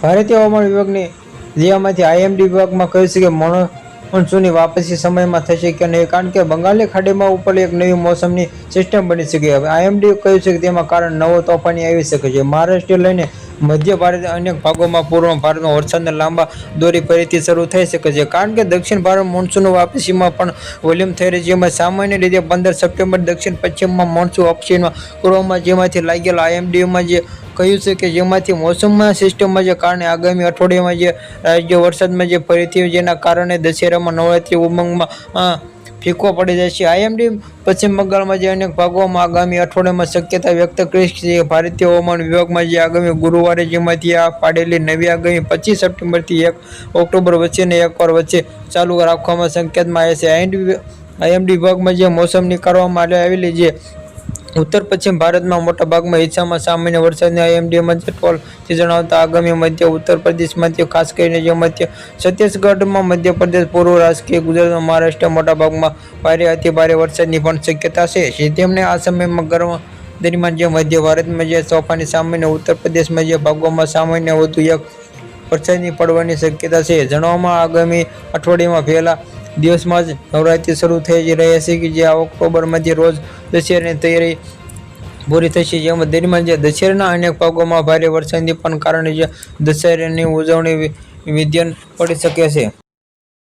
ભારતીય હવામાન વિભાગની જેમાંથી આઈએમડી વિભાગમાં કહ્યું છે કે મોનસૂનની વાપસી સમયમાં થશે કે નહીં, કારણ કે બંગાળની ખાડીમાં ઉપર એક નવી મોસમની સિસ્ટમ બની શકે હવે આઈએમડી કહ્યું છે કે તેમાં કારણ નવો તોફાની આવી શકે છે. મહારાષ્ટ્ર લઈને મધ્ય ભારત અનેક ભાગોમાં પૂર્વ ભારતમાં વરસાદના લાંબા દોરી ફરીથી શરૂ થઈ શકે છે, કારણ કે દક્ષિણ ભારત મોન્સૂન વાપસીમાં પણ વોલ્યુમ થઈ રહી છે. જેમાં સામાન્ય રીતે પંદર સપ્ટેમ્બર દક્ષિણ પશ્ચિમમાં મોન્સૂન વાપસીમાં પૂર્વમાં જેમાંથી લાગેલા આઈએમડીમાં જે કહ્યું છે કે જેમાંથી મોસમમાં સિસ્ટમમાં જે કારણે આગામી અઠવાડિયામાં જે રાજ્ય વરસાદમાં જે ફરીથી જેના કારણે દશેરામાં નવરાત્રી ઉમંગમાં ફીકો પડી જાય છે. આઈએમડી પશ્ચિમ બંગાળમાં જે અનેક ભાગોમાં આગામી અઠવાડિયામાં શક્યતા વ્યક્ત કરી છે. ભારતીય હવામાન વિભાગમાં જે આગામી ગુરુવારે જેમાંથી આ પાડેલી નવી આગામી પચીસ સપ્ટેમ્બરથી એક ઓક્ટોબર વચ્ચેને એકવાર વચ્ચે ચાલુ રાખવામાં સંકેતમાં આવે છે. આઈએમડી આઈએમડી વિભાગમાં જે મોસમ નીકાળવામાં આવેલી જે ઉત્તર પશ્ચિમ ભારતમાં મોટા ભાગમાં હિસ્સામાં સામાન્ય વરસાદની આઈએમડીમાં ટોલ જણાવતા આગામી મધ્ય ઉત્તર પ્રદેશમાંથી, ખાસ કરીને જે મધ્ય છત્તીસગઢમાં મધ્યપ્રદેશ, પૂર્વ રાજકીય ગુજરાતમાં મહારાષ્ટ્ર મોટા ભાગમાં ભારે, અતિ ભારે વરસાદની પણ શક્યતા છે. તેમને આ સમયમાં ગરમ દરમિયાન જે મધ્ય ભારતમાં જે તોફાની સામાન્ય, ઉત્તર પ્રદેશમાં જે ભાગોમાં સામાન્ય વધુ એક વરસાદની પડવાની શક્યતા છે. જણાવવામાં આગામી અઠવાડિયામાં પહેલા દિવસમાં જ નવરાત્રી શરૂ થઈ જ રહ્યા છે કે જે આ ઓક્ટોબરમાંથી રોજ દશેરાની તૈયારી પૂરી થશે. જેમાં દરમિયાન જે દશેરાના અનેક ભાગોમાં ભારે વરસાદની પણ કારણે જે દશેરાની ઉજવણી વિધ્યન પડી શકે છે.